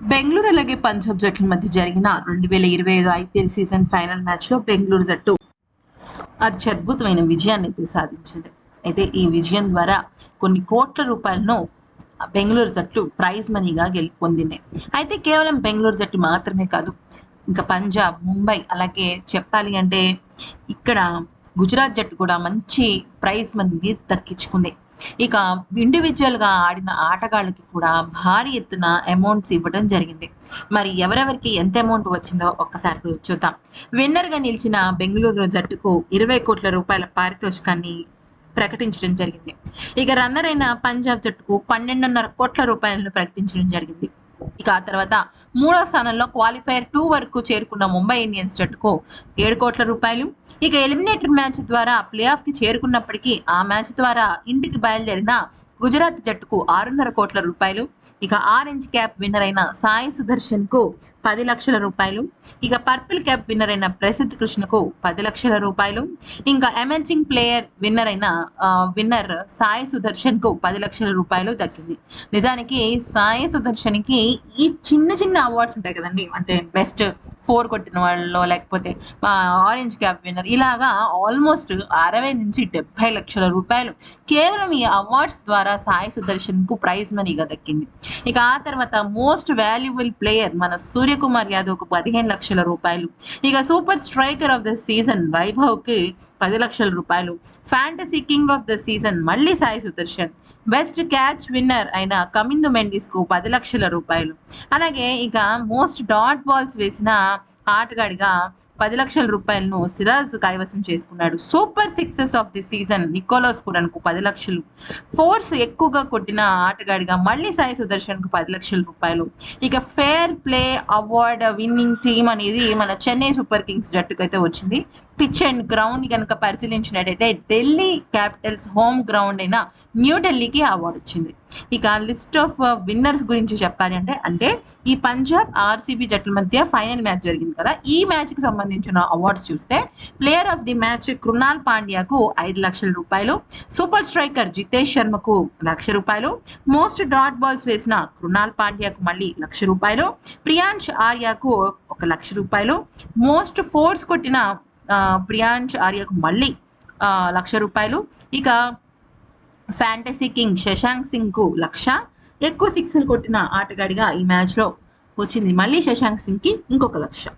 బెంగళూరు అలాగే పంజాబ్ జట్ల మధ్య జరిగిన రెండు వేల ఇరవై ఐదు ఐపీఎల్ సీజన్ ఫైనల్ మ్యాచ్లో బెంగళూరు జట్టు అత్యద్భుతమైన విజయాన్ని అయితే సాధించింది అయితే ఈ విజయం ద్వారా కొన్ని కోట్ల రూపాయలను బెంగళూరు జట్టు ప్రైజ్ మనీగా గెలి పొందింది. అయితే కేవలం బెంగళూరు జట్టు మాత్రమే కాదు ఇంకా పంజాబ్ ముంబై అలాగే చెప్పాలి అంటే ఇక్కడ గుజరాత్ జట్టు కూడా మంచి ప్రైజ్ మనీని దక్కించుకుంది. ఇక ఇండివిజువల్గా ఆడిన ఆటగాళ్ళకి కూడా భారీ ఎత్తున అమౌంట్స్ ఇవ్వడం జరిగింది. మరి ఎవరెవరికి ఎంత అమౌంట్ వచ్చిందో ఒక్కసారి చూద్దాం. విన్నర్గా నిలిచిన బెంగళూరు జట్టుకు ఇరవై కోట్ల రూపాయల పారితోషికాన్ని ప్రకటించడం జరిగింది. ఇక రన్నర్ అయిన పంజాబ్ జట్టుకు పన్నెండున్నర కోట్ల రూపాయలను ప్రకటించడం జరిగింది. ఇక ఆ తర్వాత మూడో స్థానంలో క్వాలిఫైర్ టూ వరకు చేరుకున్న ముంబై ఇండియన్స్ జట్టుకు ఏడు కోట్ల రూపాయలు. ఇక ఎలిమినేటర్ మ్యాచ్ ద్వారా ప్లే ఆఫ్కి చేరుకున్నప్పటికీ ఆ మ్యాచ్ ద్వారా ఇంటికి బయలుదేరిన గుజరాత్ జట్టుకు ఆరున్నర కోట్ల రూపాయలు ఇక ఆరెంజ్ క్యాప్ విన్నర్ అయిన సాయి సుదర్శన్కు పది లక్షల రూపాయలు ఇక పర్పుల్ క్యాప్ విన్నర్ అయిన ప్రసిద్ధ్ కృష్ణకు పది లక్షల రూపాయలు ఇంకా ఎమర్జింగ్ ప్లేయర్ విన్నర్ అయిన విన్నర్ సాయి సుదర్శన్కు పది లక్షల రూపాయలు దక్కింది. నిజానికి సాయి సుదర్శన్కి ఈ చిన్న చిన్న అవార్డ్స్ ఉంటాయి కదండి. అంటే బెస్ట్ ఫోర్ కొట్టిన వాళ్ళు లేకపోతే ఆరెంజ్ క్యాప్ విన్నర్ ఇలాగా ఆల్మోస్ట్ అరవై నుంచి డెబ్బై లక్షల రూపాయలు కేవలం ఈ అవార్డ్స్ ద్వారా సాయి సుదర్శన్కు ప్రైజ్ మనీగా దక్కింది. ఇక ఆ తర్వాత మోస్ట్ వాల్యుబుల్ ప్లేయర్ మన సూర్యకుమార్ యాదవ్కు పదిహేను లక్షల రూపాయలు. ఇక super striker of the season వైభవ్కి పది లక్షల రూపాయలు. Fantasy king of the season మళ్ళీ Sai Sudarshan. Best catch winner అయిన కమిందు మెండిస్కు పది లక్షల రూపాయలు. అలాగే ఇక మోస్ట్ డాట్ బాల్స్ వేసిన ఆటగాడిగా పది లక్షల రూపాయలను సిరాజ్ కైవసం చేసుకున్నాడు. Super sixes of the season Nicholas పురన్కు పది లక్షలు. ఫోర్స్ ఎక్కువగా కొట్టిన ఆటగాడిగా మళ్ళీ సాయి సుదర్శన్కు పది లక్షల రూపాయలు. ఇక fair play award winning team అనేది మన చెన్నై సూపర్ కింగ్స్ జట్టుకైతే వచ్చింది. పిచ్ అండ్ గ్రౌండ్ కనుక పరిశీలించినట్టయితే ఢిల్లీ క్యాపిటల్స్ హోమ్ గ్రౌండ్ అయిన న్యూఢిల్లీకి అవార్డు వచ్చింది. ఇక లిస్ట్ ఆఫ్ విన్నర్స్ గురించి చెప్పాలి అంటే అంటే ఈ పంజాబ్ ఆర్సీబీ జట్ల మధ్య ఫైనల్ మ్యాచ్ జరిగింది కదా. ఈ మ్యాచ్కి సంబంధించిన అవార్డ్స్ చూస్తే player of the match Krunal పాండ్యాకు ఐదు లక్షల రూపాయలు సూపర్ స్ట్రైకర్ జితేష్ శర్మకు లక్ష రూపాయలు మోస్ట్ డాట్ బాల్స్ వేసిన కృణాల్ పాండ్యాకు మళ్ళీ లక్ష రూపాయలు ప్రియాంష్ ఆర్యాకు ఒక లక్ష రూపాయలు మోస్ట్ ఫోర్స్ కొట్టిన ప్రియాంష్ ఆర్యకు మళ్ళీ లక్ష రూపాయలు. ఇక ఫ్యాంటసీ కింగ్ శశాంక్ సింగ్కు లక్ష. ఎక్కువ సిక్స్లు కొట్టిన ఆటగాడిగా ఈ మ్యాచ్లో వచ్చింది. మళ్ళీ శశాంక్ సింగ్కి ఇంకొక లక్ష.